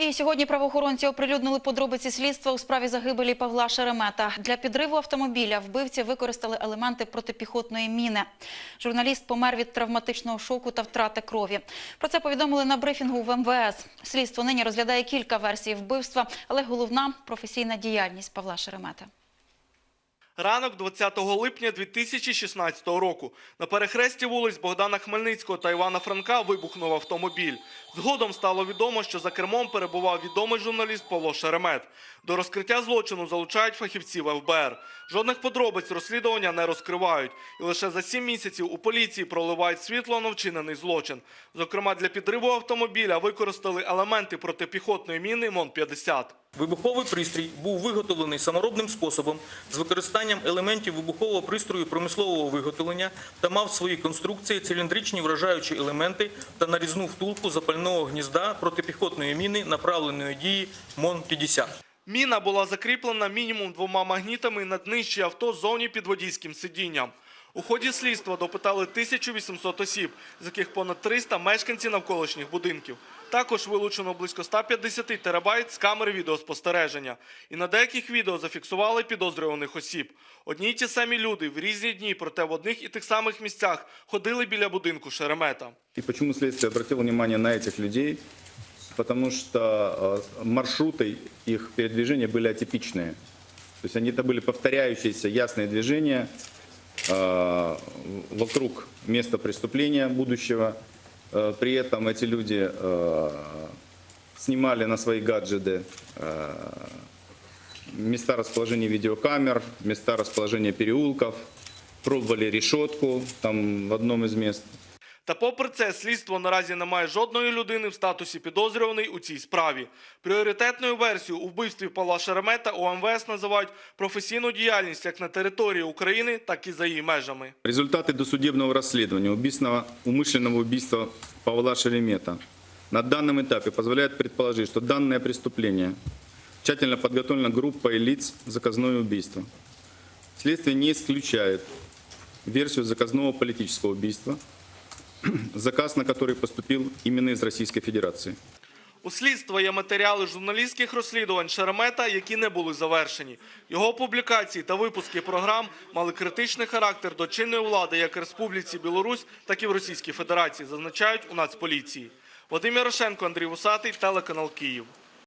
І сьогодні правоохоронці оприлюднили подробиці слідства у справі загибелі Павла Шеремета. Для підриву автомобіля вбивці використали елементи протипіхотної міни. Журналіст помер від травматичного шоку та втрати крові. Про це повідомили на брифінгу в МВС. Слідство нині розглядає кілька версій вбивства, але головна – професійна діяльність Павла Шеремета. Ранок 20 липня 2016 року на перехресті вулиць Богдана Хмельницького та Івана Франка вибухнув автомобіль. Згодом стало відомо, що за кермом перебував відомий журналіст Павло Шеремет. До розкриття злочину залучають фахівців ФБР. Жодних подробиць розслідування не розкривають. І лише за сім місяців у поліції проливають світло на вчинений злочин. Зокрема, для підриву автомобіля використали елементи протипіхотної міни МОН-50. Вибуховий пристрій був виготовлений саморобним способом з використанням елементів вибухового пристрою промислового виготовлення та мав в своїй конструкції циліндричні вражаючі елементи та нарізну втулку запального гнізда протипіхотної міни направленої дії МОН-50. Міна була закріплена мінімум двома магнітами на днищі авто зовні під водійським сидінням. У ході слідства допитали 1800 осіб, з яких понад 300 – мешканці навколишніх будинків. Також вилучено близько 150 терабайт з камер відеоспостереження. І на деяких відео зафіксували підозрюваних осіб. Одні й ті самі люди в різні дні, проте в одних і тих самих місцях ходили біля будинку Шеремета. И почему следствие обратило внимание на этих людей? Потому что э, маршруты их передвижения были атипичные. То есть они это были повторяющиеся ясные движения э, вокруг места преступления будущего. Э, При этом эти люди э, снимали на свои гаджеты э, места расположения видеокамер, места расположения переулков, пробовали решетку там в одном из мест. Та попри це, слідство наразі не має жодної людини в статусі підозрюваний у цій справі. Пріоритетною версією у вбивстві Павла Шеремета у МВС називають професійну діяльність як на території України, так і за її межами. Результаты досудебного расследования убийственного, умышленного убийства Павла Шеремета на данном этапе позволяют предположить, что данное преступление тщательно подготовлено группой лиц заказное убийство. Следствие не исключает версию заказного политического убийства, заказ на который поступил именно из Российской Федерации. У слідства є матеріали журналістських розслідувань Шеремета, які не були завершені. Його публікації та випуски програм мали критичний характер до чинної влади як Республіці Білорусь, так і в Російській Федерації, зазначають у Нацполіції. Вадим Ярошенко, Андрій Вусатий, телеканал Київ.